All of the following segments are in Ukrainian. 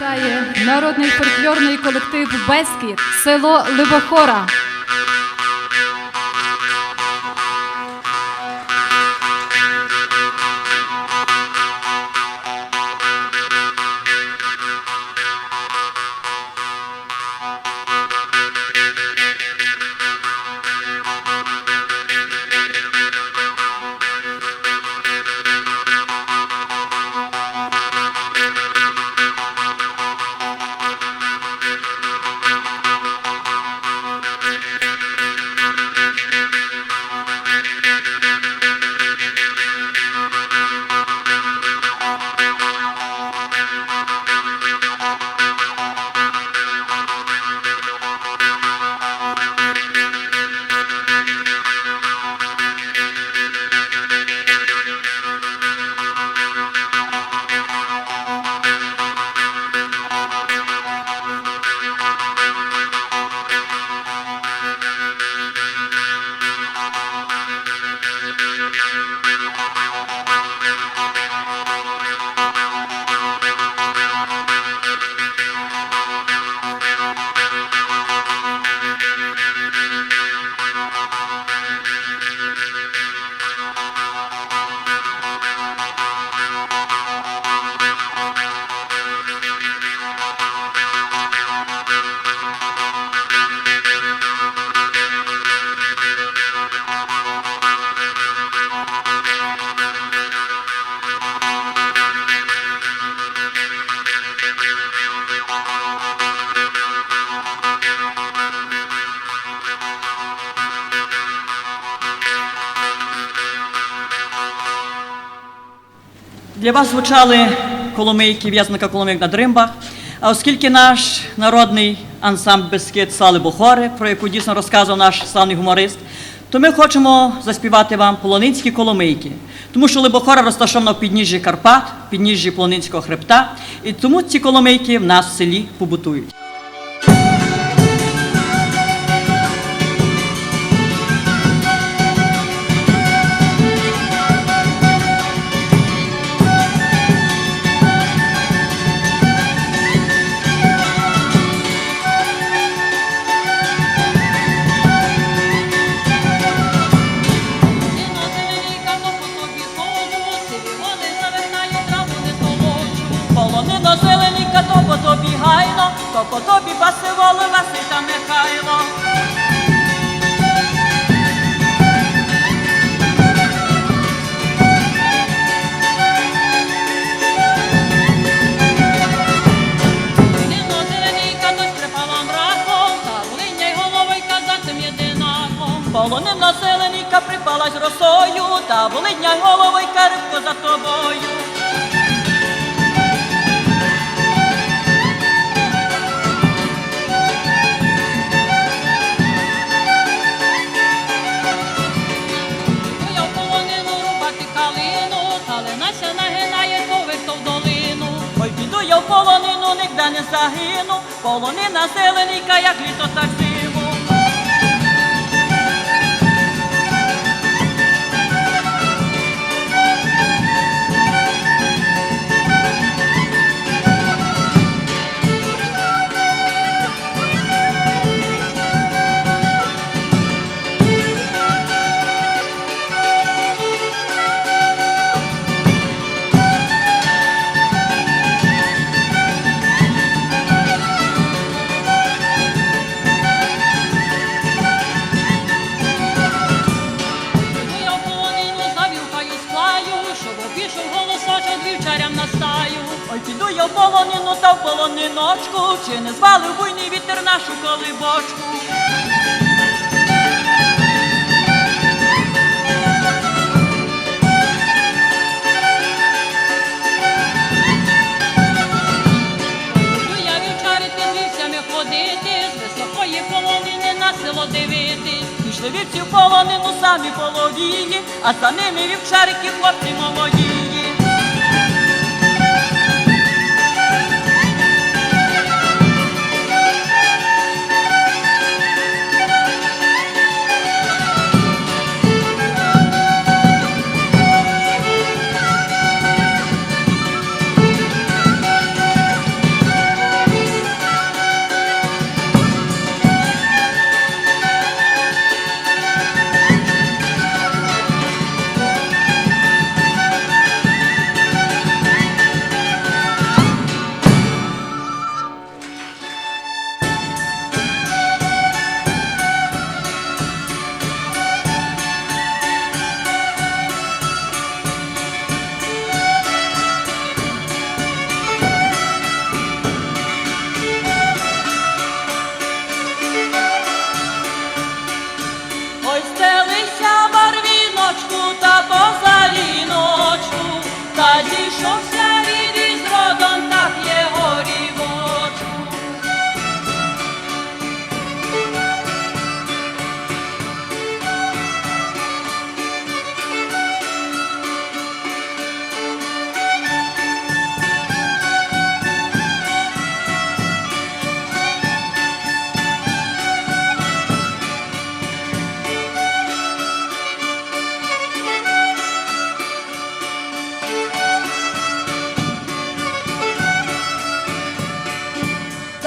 вітає народний фольклорний колектив Бескіт, село Либохора. Для вас звучали коломийки, в'язника коломийк на дримбах. А оскільки наш народний ансамбль Бескид Сали Бохори, про яку дійсно розказував наш славний гуморист, то ми хочемо заспівати вам полонинські коломийки. Тому що Либохора розташована в підніжжі Карпат, підніжжі Полонинського хребта, і тому ці коломийки в нас в селі побутують. Й голова й казацем єдинаком. Полонина зелененька припалась росою, та волидня й головойка рибко за тобою. Полонину, нігде не загину, полонина зелененька, як літо, так я полонину та в полониночку, чи не звалив буйний вітер нашу колибочку. Я вівчарити вівцями ходити, з високої полонини на село дивитись. Пішли вівці в полонину самі половії, а за ними вівчарики хлопці молодії.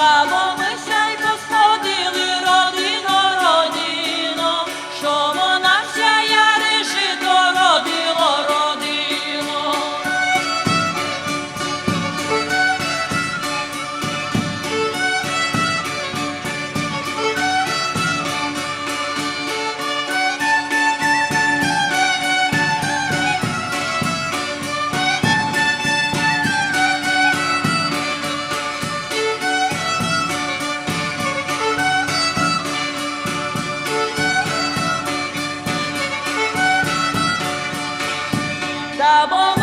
Baba. Та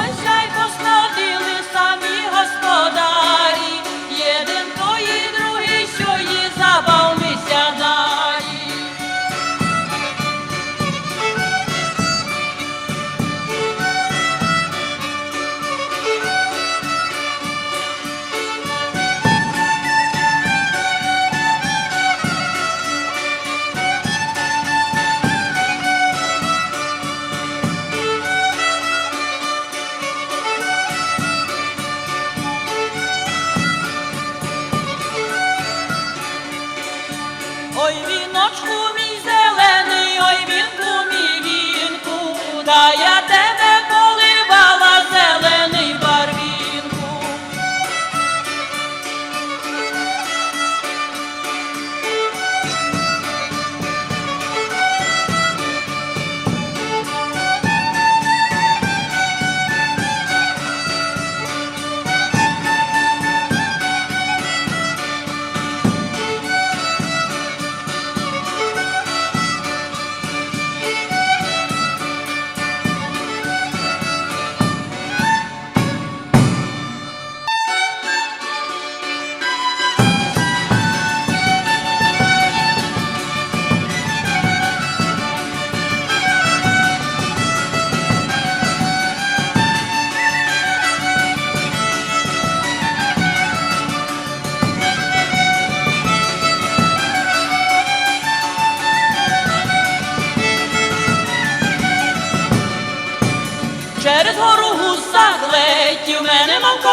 Ой, віночку мій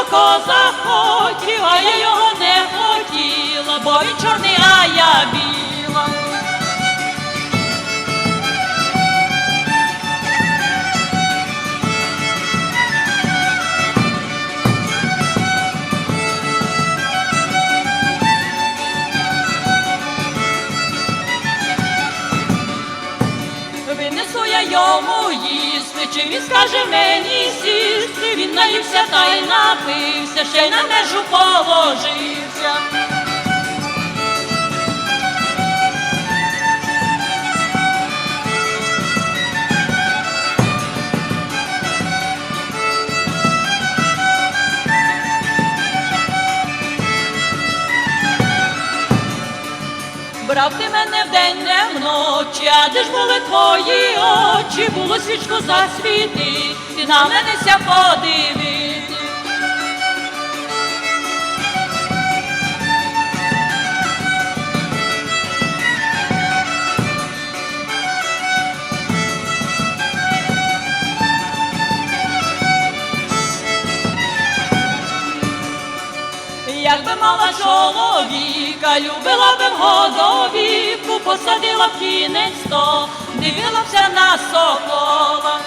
коза хотів, а я його не хотіла, бо він чорний, а чи він скаже мені сісти, він наївся та й напився, ще й на межу положився. Брав ти мене вдень, не вночі, а де ж були твої очі, було свічку засвіти, ти на мене ся подивити. Якби мала чоловіка, любила би в годовіку, посадила б кінець сто, дивила бся на сокола.